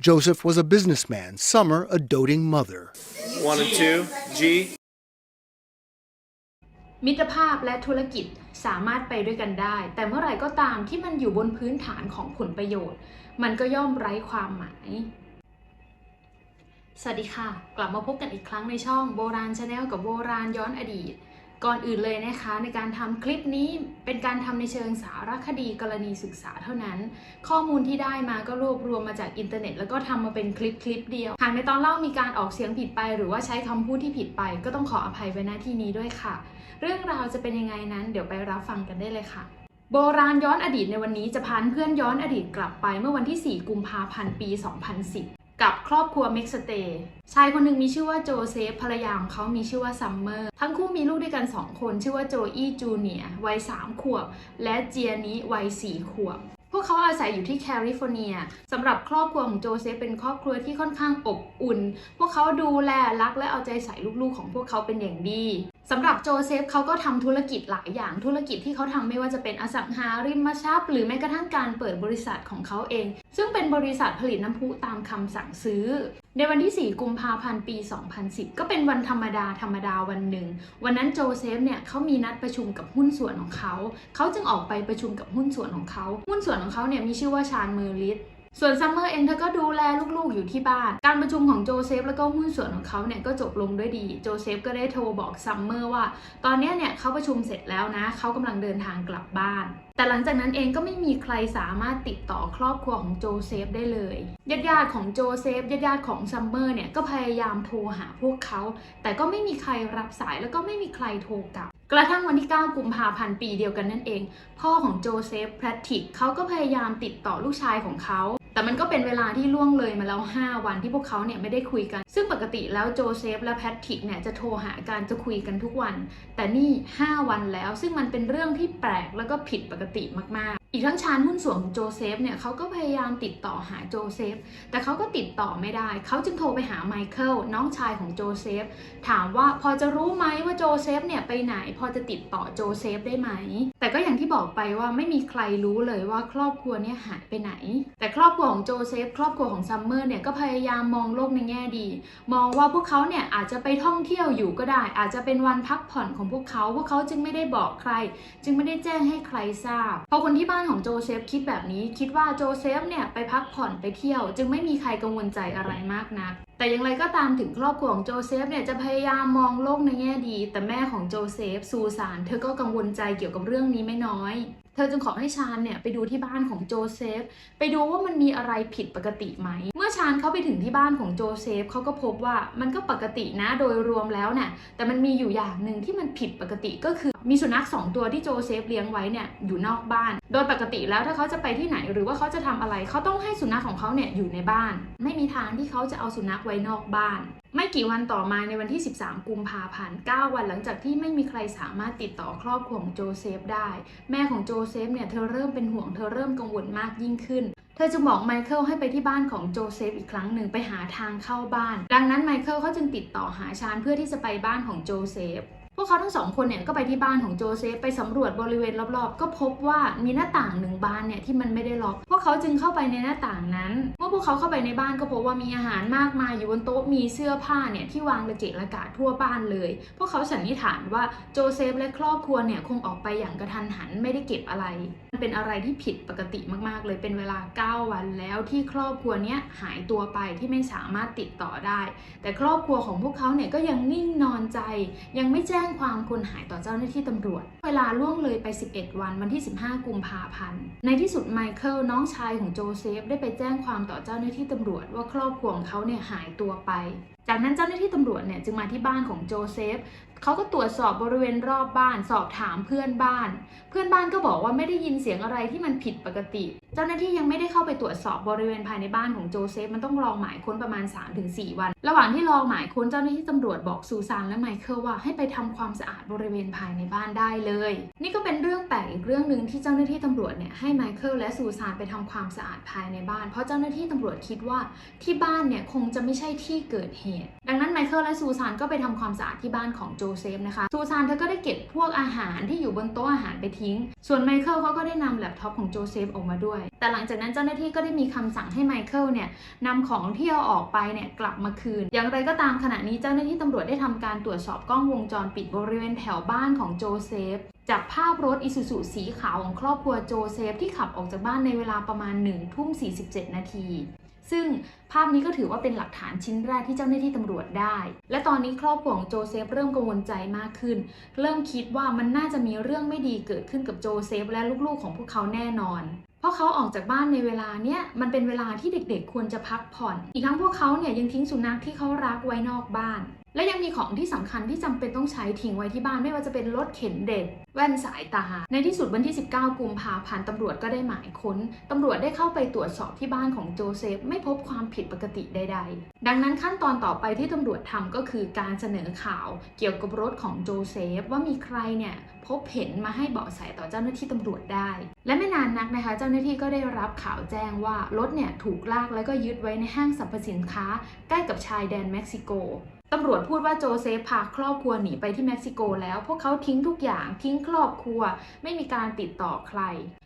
Joseph was a businessman, Summer a doting mother. One and two. G. มิตรภาพและธุรกิจสามารถไปด้วยกันได้ แต่เมื่อไหร่ก็ตามที่มันอยู่บนพื้นฐานของผลประโยชน์ มันก็ย่อมไร้ความหมาย สวัสดีค่ะ กลับมาพบกันอีกครั้งในช่องโบราณชาแนลกับโบราณย้อนอดีต ก่อนอื่นเลยนะคะ ในการทำคลิปนี้เป็นการทำในเชิงสารคดีกรณีศึกษาเท่านั้น ข้อมูลที่ได้มาก็รวบรวมมาจากอินเทอร์เน็ต แล้วก็ทำมาเป็นคลิปคลิปเดียว หากในตอนเล่ามีการออกเสียงผิดไป หรือว่าใช้คำพูดที่ผิดไป ก็ต้องขออภัยไว้หน้าที่นี้ด้วยค่ะ เรื่องราวจะเป็นยังไงนั้น เดี๋ยวไปรับฟังกันได้เลยค่ะโบราณย้อนอดีตในวันนี้จะพาเพื่อนย้อนอดีตกลับไปเมื่อวันที่ 4 กุมภาพันธ์ ปี 2010 กับครอบครัวเม็กสเตย์ชายคนหนึ่งมีชื่อว่าโจเซฟภรรยาของเขามีชื่อว่าซัมเมอร์ ทั้งคู่มีลูกด้วยกัน 2 คน ชื่อว่าโจอี้จูเนียวัย 3 ขวบ และเจียนิวัย 4 ขวบ พวกเขาอาศัยอยู่ที่แคลิฟอร์เนียสำหรับครอบครัวของโจเซฟเป็นครอบครัวที่ค่อนข้างอบอุ่น พวกเขาดูแลรักและเอาใจใส่ลูกๆของพวกเขาเป็นอย่างดีสำหรับโจเซฟเขาก็ทำธุรกิจหลายอย่างธุรกิจที่เขาทำไม่ว่าจะเป็นอสังหาริมทรัพย์ หรือแม้กระทั่งการเปิดบริษัทของเขาเอง ซึ่งเป็นบริษัทผลิตน้ำพุตามคำสั่งซื้อ ในวันที่ 4 กุมภาพันธ์ปี 2010 ก็เป็นวันธรรมดาธรรมดาวันหนึ่ง วันนั้นโจเซฟเนี่ยเขามีนัดประชุมกับหุ้นส่วนของเขา เขาจึงออกไปประชุมกับหุ้นส่วนของเขา หุ้นส่วนของเขาเนี่ยมีชื่อว่าชาญเมอร์ลิส ส่วนซัมเมอร์เองเธอก็ดูแลลูกๆอยู่ที่บ้าน การประชุมของโจเซฟแล้วก็หุ้นส่วนของเขาเนี่ยก็จบลงด้วยดี โจเซฟก็ได้โทรบอกซัมเมอร์ว่า ตอนนี้เนี่ยเขาประชุมเสร็จแล้วนะ เขากำลังเดินทางกลับบ้าน แต่หลังจากนั้นเองก็ไม่มีใครสามารถติดต่อครอบครัวของโจเซฟได้เลยญาติๆของโจเซฟญาติๆของซัมเมอร์เนี่ยก็พยายามโทรหาพวกเขา แต่ก็ไม่มีใครรับสายแล้วก็ไม่มีใครโทรกลับกระทั่งวันที่ 9 กุมภาพันธ์ปีเดียวกันนั่นเอง พ่อของโจเซฟแพทริกเขาก็พยายามติดต่อลูกชายของเขา แต่มันก็เป็นเวลาที่ล่วงเลยมาแล้ว 5 วันที่พวกเขาเนี่ยไม่ได้คุยกัน ซึ่งปกติแล้วโจเซฟและแพทริกเนี่ยจะโทรหากันจะคุยกันทุกวัน แต่นี่ 5 วันแล้วซึ่งมันเป็นเรื่องที่แปลกแล้วก็ผิดปกติมากๆ อีกทั้งชานหุ้นส่วนของโจเซฟเนี่ยเขาก็พยายามติดต่อหาโจเซฟ แต่เขาก็ติดต่อไม่ได้ เขาจึงโทรไปหาไมเคิลน้องชายของโจเซฟ ถามว่าพอจะรู้ไหมว่าโจเซฟเนี่ยไปไหน พอจะติดต่อโจเซฟได้ไหม แต่ก็อย่างที่บอกไปว่าไม่มีใครรู้เลยว่าครอบครัวเนี่ยหายไปไหน แต่ครอบครัวของโจเซฟ ครอบครัวของซัมเมอร์เนี่ยก็พยายามมองโลกในแง่ดี มองว่าพวกเขาเนี่ยอาจจะไปท่องเที่ยวอยู่ก็ได้ อาจจะเป็นวันพักผ่อนของพวกเขา พวกเขาจึงไม่ได้บอกใคร จึงไม่ได้แจ้งให้ใครทราบพอคนที่บ้านของโจเซฟคิดแบบนี้ คิดว่าโจเซฟเนี่ยไปพักผ่อนไปเที่ยว จึงไม่มีใครกังวลใจอะไรมากนัก แต่อย่างไรก็ตามถึงครอบครัวของโจเซฟเนี่ยจะพยายามมองโลกในแง่ดี แต่แม่ของโจเซฟซูซานเธอก็กังวลใจเกี่ยวกับเรื่องนี้ไม่น้อย เธอจึงขอให้ชาญเนี่ยไปดูที่บ้านของโจเซฟไปดูว่ามันมีอะไรผิดปกติไหม เมื่อชาญเขาไปถึงที่บ้านของโจเซฟเขาก็พบว่ามันก็ปกตินะโดยรวมแล้วเนี่ยแต่มันมีอยู่อย่างหนึ่งที่มันผิดปกติก็คือ มีสุนัขสองตัวที่โจเซฟเลี้ยงไว้เนี่ยอยู่นอกบ้าน โดยปกติแล้วถ้าเขาจะไปที่ไหนหรือว่าเขาจะทำอะไรเขาต้องให้สุนัขของเขาเนี่ยอยู่ในบ้าน ไม่มีทางที่เขาจะเอาสุนัขไว้นอกบ้าน ไม่กี่วันต่อมาในวันที่ 13 กุมภาพันธ์ 9 วันหลังจากที่ไม่มีใครสามารถติดต่อครอบครัวของโจเซฟได้ แม่ของโจเซฟเนี่ยเธอเริ่มเป็นห่วงเธอเริ่มกังวลมากยิ่งขึ้นเธอจึงบอกไมเคิลให้ไปที่บ้านของโจเซฟอีกครั้งหนึ่งไปหาทางเข้าบ้าน ดังนั้นไมเคิลเขาจึงติดต่อหาชานเพื่อที่จะไปบ้านของโจเซฟ พวกเขาทั้งสองคนเนี่ยก็ไปที่บ้านของโจเซฟไปสำรวจบริเวณรอบๆ ก็พบว่ามีหน้าต่างหนึ่งบานเนี่ยที่มันไม่ได้ล็อก พวกเขาจึงเข้าไปในหน้าต่างนั้น เมื่อพวกเขาเข้าไปในบ้านก็พบว่ามีอาหารมากมายอยู่บนโต๊ะมีเสื้อผ้าเนี่ยที่วางระเกะระกะทั่วบ้านเลย พวกเขาสันนิษฐานว่าโจเซฟและครอบครัวเนี่ยคงออกไปอย่างกระทันหันไม่ได้เก็บอะไร มันเป็นอะไรที่ผิดปกติมากๆ เลยเป็นเวลา 9 วันแล้วที่ครอบครัวเนี้ยหายตัวไปที่ไม่สามารถติดต่อได้ แต่ครอบครัวของพวกเขาเนี่ยก็ยังนิ่งนอนใจ ยังไม่แจ้งงความคนหายต่อเจ้าหน้าที่ตำรวจ เวลาล่วงเลยไป 11 วันวันที่ 15 กุมภาพันธ์ ในที่สุดไมเคิลน้องชายของโจเซฟได้ไปแจ้งความต่อเจ้าหน้าที่ตำรวจว่าครอบครัวของเขาเนี่ยหายตัวไป จากนั้นเจ้าหน้าที่ตำรวจเนี่ยจึงมาที่บ้านของโจเซฟ เขาก็ตรวจสอบบริเวณรอบบ้าน สอบถามเพื่อนบ้าน เพื่อนบ้านก็บอกว่าไม่ได้ยินเสียงอะไรที่มันผิดปกติ เจ้าหน้าที่ยังไม่ได้เข้าไปตรวจสอบบริเวณภายในบ้านของโจเซฟมันต้องรอหมายค้นประมาณ 3-4 วัน ระหว่างที่รอหมายค้นเจ้าหน้าที่ตำรวจบอกซูซานและไมเคิลว่าให้ไปทำความสะอาดบริเวณภายในบ้านได้เลย นี่ก็เป็นเรื่องแปลกอีกเรื่องหนึ่งที่เจ้าหน้าที่ตำรวจเนี่ยให้ไมเคิลและซูซานไปทำความสะอาดภายในบ้าน เพราะเจ้าหน้าที่ตำรวจคิดว่าที่บ้านเนี่ยคงจะไม่ใช่ที่เกิดเหตุ ดังนั้นไมเคิลและซูซานก็ไปทำความสะอาดที่บ้านของโจเซฟนะคะซูซานเธอก็ได้เก็บพวกอาหารที่อยู่บนโต๊ะอาหารไปทิ้ง ส่วนไมเคิลเขาก็ได้นำแล็ปท็อปของโจเซฟออกมาด้วย แต่หลังจากนั้นเจ้าหน้าที่ก็ได้มีคำสั่งให้ไมเคิลเนี่ยนำของที่เอาออกไปเนี่ยกลับมาคืน อย่างไรก็ตามขณะนี้เจ้าหน้าที่ตำรวจได้ทำการตรวจสอบกล้องวงจรปิดบริเวณแถวบ้านของโจเซฟจับภาพรถอิซูซุสีขาวของครอบครัวโจเซฟที่ขับออกจากบ้านในเวลาประมาณ1ทุ่ม47 นาที ซึ่งภาพนี้ก็ถือว่าเป็นหลักฐานชิ้นแรกที่เจ้าหน้าที่ตำรวจได้ และตอนนี้ครอบครัวของโจเซฟเริ่มกังวลใจมากขึ้น เริ่มคิดว่ามันน่าจะมีเรื่องไม่ดีเกิดขึ้นกับโจเซฟและลูกๆของพวกเขาแน่นอน เพราะเขาออกจากบ้านในเวลาเนี้ยมันเป็นเวลาที่เด็กๆ ควรจะพักผ่อน อีกทั้งพวกเขาเนี่ยยังทิ้งสุนัขที่เขารักไว้นอกบ้าน และยังมีของที่สำคัญที่จำเป็นต้องใช้ทิ้งไว้ที่บ้านไม่ว่าจะเป็นรถเข็นเด็ก แว่นสายตา ในที่สุดวันที่ 19 กุมภาพันธ์ตำรวจก็ได้หมายค้นตำรวจได้เข้าไปตรวจสอบที่บ้านของโจเซฟ ไม่พบความผิดปกติใด ๆ ดังนั้นขั้นตอนต่อไปที่ตำรวจทำก็คือการเสนอข่าวเกี่ยวกับรถของโจเซฟ ว่ามีใครเนี่ยพบเห็นมาให้เบาะแสต่อเจ้าหน้าที่ตำรวจได้ และไม่นานนักนะคะ เจ้าหน้าที่ก็ได้รับข่าวแจ้งว่ารถเนี่ยถูกลากแล้วก็ยึดไว้ในห้างสรรพสินค้า ใกล้กับชายแดนเม็กซิโก ตำรวจพูดว่าโจเซฟพาครอบครัวหนีไปที่เม็กซิโกแล้ว พวกเขาทิ้งทุกอย่างทิ้งครอบครัว ไม่มีการติดต่อใคร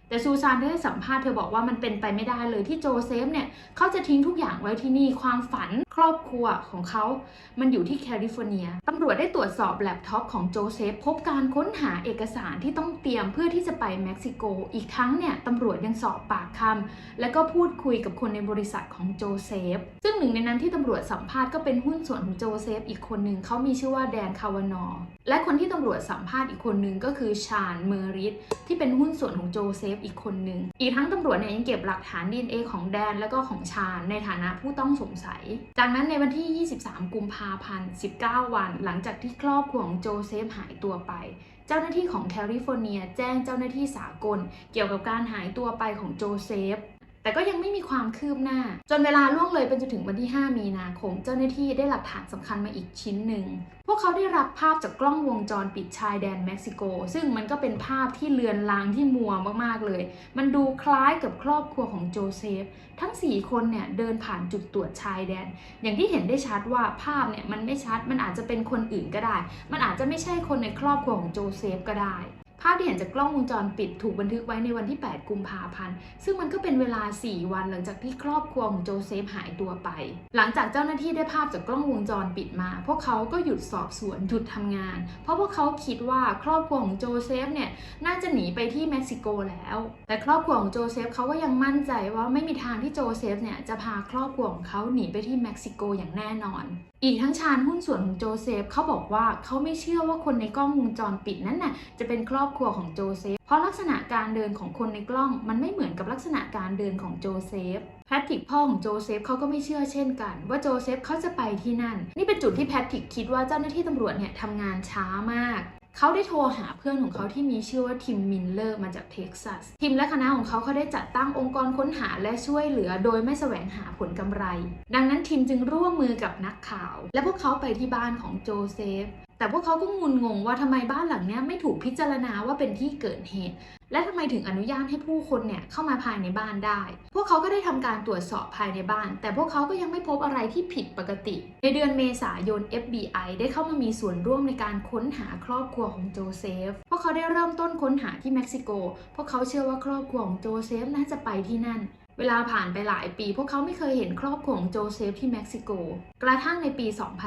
แต่ซูซานได้สัมภาษณ์เธอบอกว่ามันเป็นไปไม่ได้เลยที่โจเซฟเนี่ยเขาจะทิ้งทุกอย่างไว้ที่นี่ความฝัน รอบครัวของเขา มันอยู่ที่แคลิฟอร์เนียตำรวจได้ตรวจสอบแล็ปท็อปของโจเซฟ พบการค้นหาเอกสารที่ต้องเตรียมเพื่อที่จะไปเม็กซิโก อีกทั้งเนี่ยตำรวจยังสอบปากคำและก็พูดคุยกับคนในบริษัทของโจเซฟ ซึ่งหนึ่งในนั้นที่ตำรวจสัมภาษณ์ก็เป็นหุ้นส่วนของโจเซฟ อีกคนหนึ่งเขามีชื่อว่าแดนคาวานอ และคนที่ตำรวจสัมภาษณ์อีกคนหนึ่งก็คือชาญเมอริสที่เป็นหุ้นส่วนของโจเซฟอีกคนหนึ่งอีกทั้งตำรวจเนี่ยยังเก็บหลักฐาน DNA ของแดนและก็ของชาญในฐานะผู้ต้องสงสัยจากนั้นในวันที่ 23 กุมภาพันธ์ 19 วัน หลังจากที่ครอบครัวของโจเซฟหายตัวไป เจ้าหน้าที่ของแคลิฟอร์เนียแจ้งเจ้าหน้าที่สากล เกี่ยวกับการหายตัวไปของโจเซฟ แต่ก็ยังไม่มีความคืบหน้า จนเวลาล่วงเลยไปจนถึงวันที่ 5 มีนาคม เจ้าหน้าที่ได้หลักฐานสำคัญมาอีกชิ้นหนึ่ง พวกเขาได้รับภาพจากกล้องวงจรปิดชายแดนเม็กซิโก ซึ่งมันก็เป็นภาพที่เลือนลางที่มัวมากๆเลย มันดูคล้ายกับครอบครัวของโจเซฟ ทั้ง 4 คนเนี่ยเดินผ่านจุดตรวจชายแดน อย่างที่เห็นได้ชัดว่าภาพเนี่ยมันไม่ชัดมันอาจจะเป็นคนอื่นก็ได้ มันอาจจะไม่ใช่คนในครอบครัวของโจเซฟก็ได้ ภาพที่เห็นจากกล้องวงจรปิดถูกบันทึกไว้ในวันที่ 8 กุมภาพันธ์ ซึ่งมันก็เป็นเวลา 4 วันหลังจากที่ครอบครัวของโจเซฟหายตัวไป หลังจากเจ้าหน้าที่ได้ภาพจากกล้องวงจรปิดมา พวกเขาก็หยุดสอบสวนหยุดทำงาน เพราะพวกเขาคิดว่าครอบครัวของโจเซฟเนี่ยน่าจะหนีไปที่เม็กซิโกแล้ว แต่ครอบครัวของโจเซฟเขาก็ยังมั่นใจว่าไม่มีทางที่โจเซฟเนี่ยจะพาครอบครัวของเขาหนีไปที่เม็กซิโกอย่างแน่นอนอีกทั้งชาญหุ้นส่วนของโจเซฟเขาบอกว่าเขาไม่เชื่อว่าคนในกล้องวงจรปิดนั้นน่ะจะเป็นครอบครัวของโจเซฟ เพราะลักษณะการเดินของคนในกล้องมันไม่เหมือนกับลักษณะการเดินของโจเซฟแพทริกพ่อของโจเซฟเขาก็ไม่เชื่อเช่นกัน ว่าโจเซฟเขาจะไปที่นั่น นี่เป็นจุดที่แพทริกคิดว่าเจ้าหน้าที่ตำรวจเนี่ยทำงานช้ามาก เขาได้โทรหาเพื่อนของเขาที่มีชื่อว่าทิมมินเลอร์มาจากเท็กซัส ทิมและคณะของเขาเขาได้จัดตั้งองค์กรค้นหาและช่วยเหลือโดยไม่แสวงหาผลกำไร ดังนั้นทิมจึงร่วมมือกับนักข่าว และพวกเขาไปที่บ้านของโจเซฟ แต่พวกเขาก็งุนงงว่าทำไมบ้านหลังนี้ไม่ถูกพิจารณาว่าเป็นที่เกิดเหตุ และทำไมถึงอนุญาตให้ผู้คนเนี่ยเข้ามาภายในบ้านได้ พวกเขาก็ได้ทำการตรวจสอบภายในบ้าน แต่พวกเขาก็ยังไม่พบอะไรที่ผิดปกติ ในเดือนเมษายน FBI ได้เข้ามามีส่วนร่วมในการค้นหาครอบครัวของโจเซฟ พวกเขาได้เริ่มต้นค้นหาที่เม็กซิโก พวกเขาเชื่อว่าครอบครัวของโจเซฟน่าจะไปที่นั่น เวลาผ่านไปหลายปี พวกเขาไม่เคยเห็นครอบครัวของโจเซฟที่เม็กซิโก กระทั่งในปี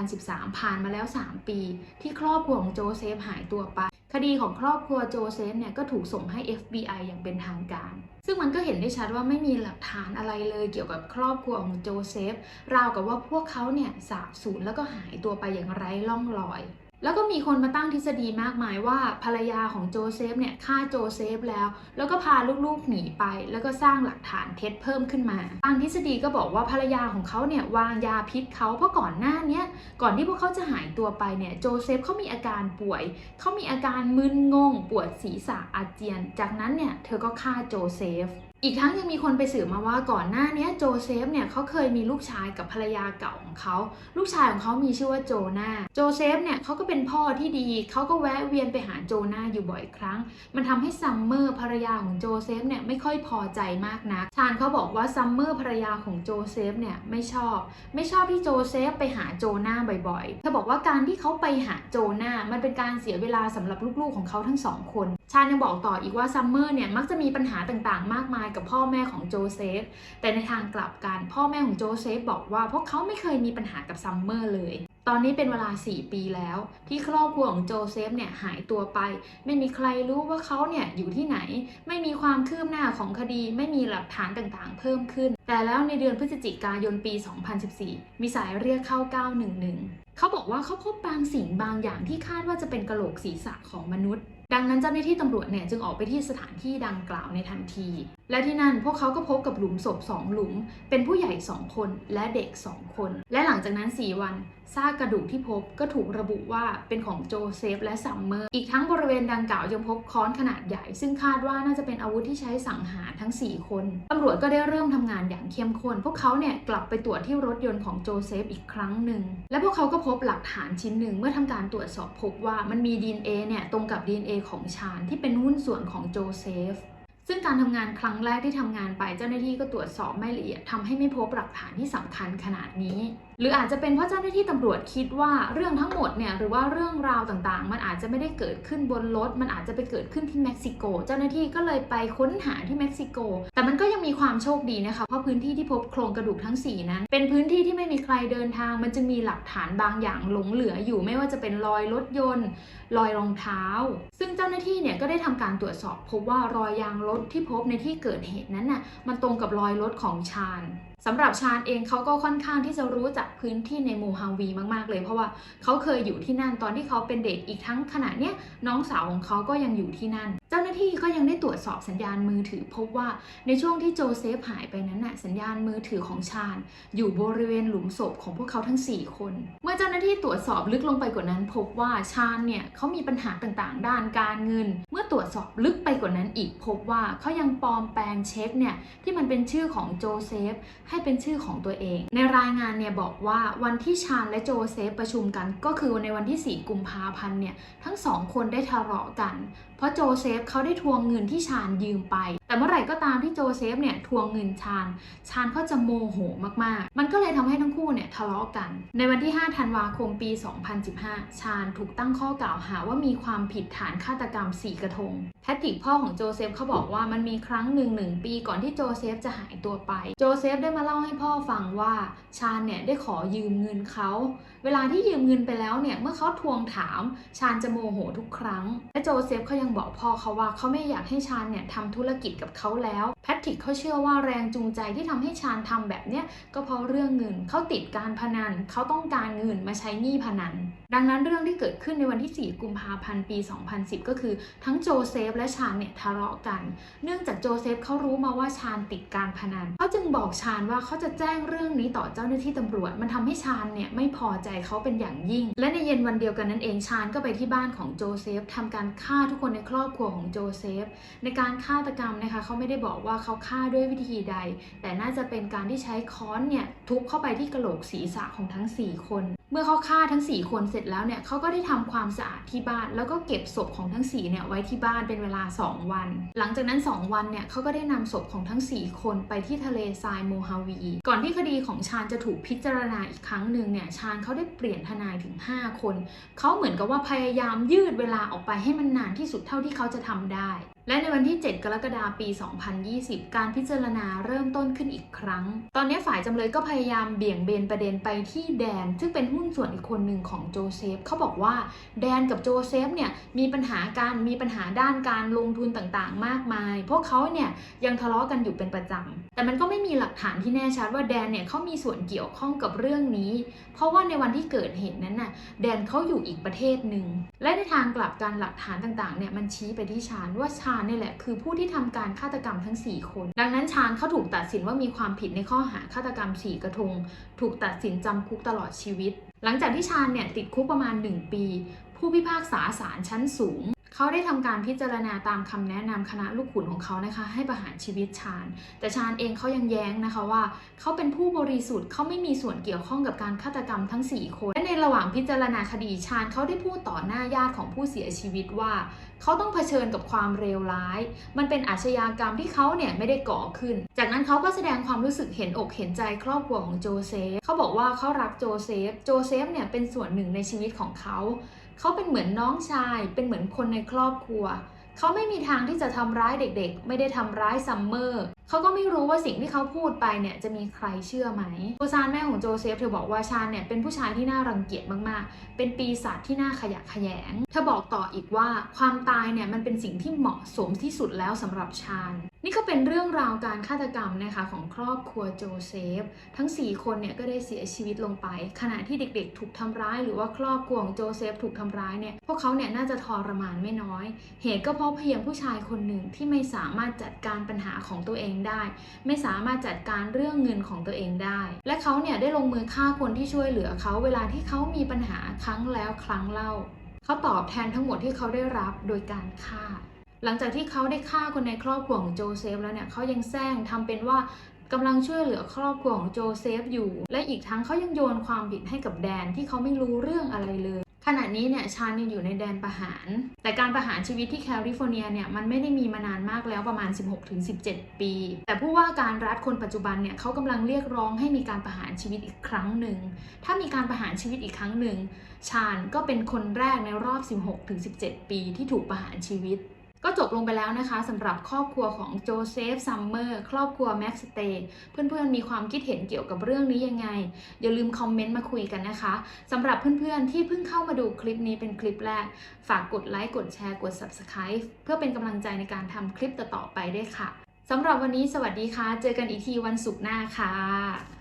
2013 ผ่านมาแล้ว 3 ปี ที่ครอบครัวของโจเซฟหายตัวไป คดีของครอบครัวโจเซฟเนี่ยก็ถูกส่งให้ FBI อย่างเป็นทางการ ซึ่งมันก็เห็นได้ชัดว่าไม่มีหลักฐานอะไรเลยเกี่ยวกับครอบครัวของโจเซฟ ราวกับว่าพวกเขาเนี่ยสาบสูญแล้วก็หายตัวไปอย่างไร้ร่องรอย แล้วก็มีคนมาตั้งทฤษฎีมากมายว่าภรรยาของโจเซฟเนี่ยฆ่าโจเซฟแล้ว แล้วก็พาลูกๆหนีไป แล้วก็สร้างหลักฐานเท็จเพิ่มขึ้นมาบางทฤษฎีก็บอกว่าภรรยาของเขาเนี่ยวางยาพิษเขาเพราะก่อนหน้านี้ก่อนที่พวกเขาจะหายตัวไปเนี่ยโจเซฟเขามีอาการป่วย เขามีอาการมึนงง ปวดศีรษะอาเจียน จากนั้นเนี่ยเธอก็ฆ่าโจเซฟ อีกทั้งยังมีคนไปสืบมาว่าก่อนหน้านี้โจเซฟเนี่ยเขาเคยมีลูกชายกับภรรยาเก่าของเขาลูกชายของเขามีชื่อว่าโจนาโจเซฟเนี่ยเขาก็เป็นพ่อที่ดีเขาก็แวะเวียนไปหาโจนาอยู่บ่อยครั้ง มันทำให้ซัมเมอร์ภรรยาของโจเซฟเนี่ยไม่ค่อยพอใจมากนักชาญเขาบอกว่าซัมเมอร์ภรรยาของโจเซฟเนี่ยไม่ชอบ ไม่ชอบที่โจเซฟไปหาโจนาบ่อยๆเธอบอกว่าการที่เขาไปหาโจนามันเป็นการเสียเวลาสำหรับลูกๆของเขาทั้งสองคนชาญยังบอกต่ออีกว่าซัมเมอร์เนี่ยมักจะมีปัญหาต่างๆ มากมายกับพ่อแม่ของโจเซฟ แต่ในทางกลับกันพ่อแม่ของโจเซฟบอกว่าพวกเขาไม่เคยมีปัญหากับซัมเมอร์เลย ตอนนี้เป็นเวลา 4 ปีแล้ว ที่ครอบครัวของโจเซฟเนี่ยหายตัวไป ไม่มีใครรู้ว่าเขาเนี่ยอยู่ที่ไหน ไม่มีความคืบหน้าของคดี ไม่มีหลักฐานต่างๆ เพิ่มขึ้น แต่แล้วในเดือนพฤศจิกายนปี 2014 มีสายเรียกเข้า 911 เขาบอกว่าเขาพบบางสิ่งบางอย่างที่คาดว่าจะเป็นกระโหลกศีรษะของมนุษย์ ดังนั้นเจ้าหน้าที่ตำรวจเนี่ยจึงออกไปที่สถานที่ดังกล่าวในทันที และที่นั่นพวกเขาก็พบกับหลุมศพสองหลุม เป็นผู้ใหญ่ 2 คนและเด็ก 2 คน และหลังจากนั้น 4 วัน ซากกระดูกที่พบก็ถูกระบุว่าเป็นของโจเซฟและซัมเมอร์ อีกทั้งบริเวณดังกล่าวยังพบค้อนขนาดใหญ่ ซึ่งคาดว่าน่าจะเป็นอาวุธที่ใช้สังหารทั้ง 4 คน ตำรวจก็ได้เริ่มทำงานอย่างเข้มข้น พวกเขาเนี่ยกลับไปตรวจที่รถยนต์ของโจเซฟอีกครั้งหนึ่ง และพวกเขาก็พบหลักฐานชิ้นหนึ่งเมื่อทำการตรวจสอบพบว่ามันมี DNA เนี่ยตรงกับ DNA ของชาญที่เป็นหุ้นส่วนของโจเซฟซึ่งการทำงานครั้งแรกที่ทำงานไปเจ้าหน้าที่ก็ตรวจสอบไม่ละเอียดทำให้ไม่พบหลักฐานที่สำคัญขนาดนี้ หรืออาจจะเป็นเพราะเจ้าหน้าที่ตำรวจคิดว่าเรื่องทั้งหมดเนี่ยหรือว่าเรื่องราวต่างๆ มันอาจจะไม่ได้เกิดขึ้นบนรถ มันอาจจะไปเกิดขึ้นที่เม็กซิโก เจ้าหน้าที่ก็เลยไปค้นหาที่เม็กซิโก แต่มันก็ยังมีความโชคดีนะคะ เพราะพื้นที่ที่พบโครงกระดูกทั้งสี่นั้น เป็นพื้นที่ที่ไม่มีใครเดินทาง มันจึงมีหลักฐานบางอย่างหลงเหลืออยู่ไม่ว่าจะเป็นรอยรถยนต์ รอยรองเท้า ซึ่งเจ้าหน้าที่เนี่ยก็ได้ทำการตรวจสอบ พบว่ารอยยางรถที่พบในที่เกิดเหตุนั้นน่ะมันตรงกับรอยรถของชาญ สำหรับชาญเองเขาก็ค่อนข้างที่จะรู้จักพื้นที่ในโมฮาวีมากๆ เลย เพราะว่าเขาเคยอยู่ที่นั่นตอนที่เขาเป็นเด็กอีกทั้งขณะเนี้ยน้องสาวของเขาก็ยังอยู่ที่นั่น เจ้าหน้าที่ก็ยังได้ตรวจสอบสัญญาณมือถือ พบว่าในช่วงที่โจเซฟหายไปนั้นน่ะสัญญาณมือถือของชาญ อยู่บริเวณหลุมศพของพวกเขาทั้ง 4 คน เมื่อเจ้าหน้าที่ตรวจสอบลึกลงไปกว่านั้น พบว่าชาญเนี่ยเขามีปัญหาต่างๆ ด้านการเงิน เมื่อตรวจสอบลึกไปกว่านั้นอีกพบว่าเขายังปลอมแปลงเช็คเนี่ยที่มันเป็นชื่อของโจเซฟให้เป็นชื่อของตัวเอง ในรายงานเนี่ยบอกว่าวันที่ชาญและโจเซฟประชุมกัน ก็คือในวันที่ 4 กุมภาพันธ์เนี่ยทั้งสองคนได้ทะเลาะกัน เพราะโจเซฟเขาได้ทวงเงินที่ชาญยืมไป แต่เมื่อไหร่ก็ตามที่โจเซฟเนี่ยทวงเงินชาญ ชาญเขาจะโมโหมากๆ มันก็เลยทำให้ทั้งคู่เนี่ยทะเลาะกัน ในวันที่ 5 ธันวาคมปี 2015 ชาญถูกตั้งข้อกล่าวหาว่ามีความผิดฐานฆาตกรรม 4 กระทง แพทริกพ่อของโจเซฟเขาบอกว่ามันมีครั้งหนึ่งหนึ่งปีก่อนที่โจเซฟจะหายตัวไป โจเซฟได้มาเล่าให้พ่อฟังว่าชาญเนี่ยได้ขอยืมเงินเขา เวลาที่ยืมเงินไปแล้วเนี่ยเมื่อเขาทวงถาม ชาญจะโมโหทุกครั้ง และโจเซฟเขายังบอกพ่อเขาว่าเขาไม่อยากให้ชาญเนี่ยทำธุรกิจกับเขาแล้วแพทริกเขาเชื่อว่าแรงจูงใจที่ทำให้ชาญทำแบบเนี้ยก็เพราะเรื่องเงินเขาติดการพนันเขาต้องการเงินมาใช้หนี้พนัน ดังนั้นเรื่องที่เกิดขึ้นในวันที่ 4 กุมภาพันธ์ปี 2010 ก็คือทั้งโจเซฟและชาญเนี่ยทะเลาะกัน เนื่องจากโจเซฟเขารู้มาว่าชาญติดการพนันเขาจึงบอกชาญว่าเขาจะแจ้งเรื่องนี้ต่อเจ้าหน้าที่ตำรวจ มันทำให้ชาญเนี่ยไม่พอใจเขาเป็นอย่างยิ่ง และในเย็นวันเดียวกันนั้นเองชาญก็ไปที่บ้านของโจเซฟทำการฆ่าทุกคนในครอบครัวของโจเซฟในการฆาตกรรมนะคะเขาไม่ได้บอกว่าเขาฆ่าด้วยวิธีใด แต่น่าจะเป็นการที่ใช้ค้อนเนี่ยทุบเข้าไปที่กระโหลกศีรษะของทั้ง 4 คน เมื่อเขาฆ่าทั้ง 4 คนเสร็จแล้วเนี่ยเขาก็ได้ทำความสะอาดที่บ้าน แล้วก็เก็บศพของทั้ง4เนี่ยไว้ที่บ้านเป็นเวลา 2 วัน หลังจากนั้น 2 วันเนี่ยเขาก็ได้นำศพของทั้ง 4 คนไปที่ทะเลทรายโมฮาวี ก่อนที่คดีของชาญจะถูกพิจารณาอีกครั้งหนึ่งเนี่ยชาญเขาได้เปลี่ยนทนายถึง 5 คน เขาเหมือนกับว่าพยายามยืดเวลาออกไปให้มันนานที่สุดเท่าที่เขาจะทำได้และในวันที่ 7 กรกฎาคม ปี 2020 การพิจารณาเริ่มต้นขึ้นอีกครั้ง ตอนนี้ฝ่ายจำเลยก็พยายามเบี่ยงเบนประเด็นไปที่แดน ซึ่งเป็นหุ้นส่วนอีกคนหนึ่งของโจเซฟเขาบอกว่าแดนกับโจเซฟเนี่ยมีปัญหาการมีปัญหาด้านการลงทุนต่างๆ มากมายพวกเขาเนี่ยยังทะเลาะกันอยู่เป็นประจำแต่มันก็ไม่มีหลักฐานที่แน่ชัดว่าแดนเนี่ยเขามีส่วนเกี่ยวข้องกับเรื่องนี้ เพราะว่าในวันที่เกิดเหตุนั้นน่ะแดนเขาอยู่อีกประเทศหนึ่งและในทางกลับการหลักฐานต่างๆเนี่ยมันชี้ไปที่ชาญว่าชาญนี่แหละคือผู้ที่ทำการฆาตกรรมทั้ง 4 คน ดังนั้นชาญเขาถูกตัดสินว่ามีความผิดในข้อหาฆาตกรรม 4 กระทง ถูกตัดสินจำคุกตลอดชีวิต หลังจากที่ชาญเนี่ยติดคุกประมาณ 1 ปี ผู้พิพากษาศาลชั้นสูง เขาได้ทำการพิจารณาตามคำแนะนำคณะลูกขุนของเขานะคะ ให้ประหารชีวิตชาญ แต่ชาญเองเขายังแย้งนะคะว่า เขาเป็นผู้บริสุทธิ์เขาไม่มีส่วนเกี่ยวข้องกับการฆาตกรรมทั้ง 4 คน และในระหว่างพิจารณาคดีชาญเขาได้พูดต่อหน้าญาติของผู้เสียชีวิตว่า เขาต้องเผชิญกับความเลวร้าย มันเป็นอาชญากรรมที่เขาเนี่ยไม่ได้ก่อขึ้น จากนั้นเขาก็แสดงความรู้สึกเห็นอกเห็นใจครอบครัวของโจเซฟเขาบอกว่าเขารักโจเซฟ โจเซฟเนี่ยเป็นส่วนหนึ่งในชีวิตของเขา เขาเป็นเหมือนน้องชาย เป็นเหมือนคนในครอบครัว เขาไม่มีทางที่จะทำร้ายเด็กๆ ไม่ได้ทำร้ายซัมเมอร์ เขาก็ไม่รู้ว่าสิ่งที่เขาพูดไปเนี่ยจะมีใครเชื่อไหมโูซานแม่ของโจเซฟเธอบอกว่าชาญเนี่ยเป็นผู้ชายที่น่ารังเกียจมากๆ เป็นปีศาจที่น่าขยะแขยง เธอบอกต่ออีกว่าความตายเนี่ยมันเป็นสิ่งที่เหมาะสมที่สุดแล้วสำหรับชาญนี่ก็เป็นเรื่องราวการฆาตกรรมนะคะของครอบครัวโจเซฟ ทั้ง 4 คนเนี่ยก็ได้เสียชีวิตลงไป ขณะที่เด็กๆ ถูกทำร้าย หรือว่าครอบครัวของโจเซฟถูกทำร้ายเนี่ยพวกเขาเนี่ยน่าจะทรมานไม่น้อย เหตุก็เพราะเพียงผู้ชายคนหนึ่งที่ไม่สามารถจัดการปัญหาของตัวเองได้ ไม่สามารถจัดการเรื่องเงินของตัวเองได้ และเขาเนี่ยได้ลงมือฆ่าคนที่ช่วยเหลือเขาเวลาที่เขามีปัญหาครั้งแล้วครั้งเล่า เขาตอบแทนทั้งหมดที่เขาได้รับโดยการฆ่า หลังจากที่เขาได้ฆ่าคนในครอบครัวของโจเซฟแล้วเนี่ยเขายังแซงทำเป็นว่ากำลังช่วยเหลือครอบครัวของโจเซฟอยู่ และอีกทั้งเขายังโยนความผิดให้กับแดนที่เขาไม่รู้เรื่องอะไรเลยขณะนี้เนี่ยชาญยังอยู่ในแดนประหาร แต่การประหารชีวิตที่แคลิฟอร์เนียเนี่ยมันไม่ได้มีมานานมากแล้วประมาณ 16-17 ปี แต่ผู้ว่าการรัฐคนปัจจุบันเนี่ยเขากำลังเรียกร้องให้มีการประหารชีวิตอีกครั้งหนึ่ง ถ้ามีการประหารชีวิตอีกครั้งหนึ่ง ชาญก็เป็นคนแรกในรอบ 16-17 ปีที่ถูกประหารชีวิต ก็จบลงไปแล้วนะคะสำหรับครอบครัวของโจเซฟซัมเมอร์ครอบครัวแม็กสเตย์เพื่อนๆ มีความคิดเห็นเกี่ยวกับเรื่องนี้ยังไง อย่าลืมคอมเมนต์มาคุยกันนะคะสำหรับเพื่อนๆ ที่เพิ่งเข้ามาดูคลิปนี้เป็นคลิปแรก ฝากกดไลค์กดแชร์กด Subscribe เพื่อเป็นกำลังใจในการทำคลิปต่อๆไปด้วยค่ะสำหรับวันนี้สวัสดีค่ะ เจอกันอีกทีวันศุกร์หน้าค่ะ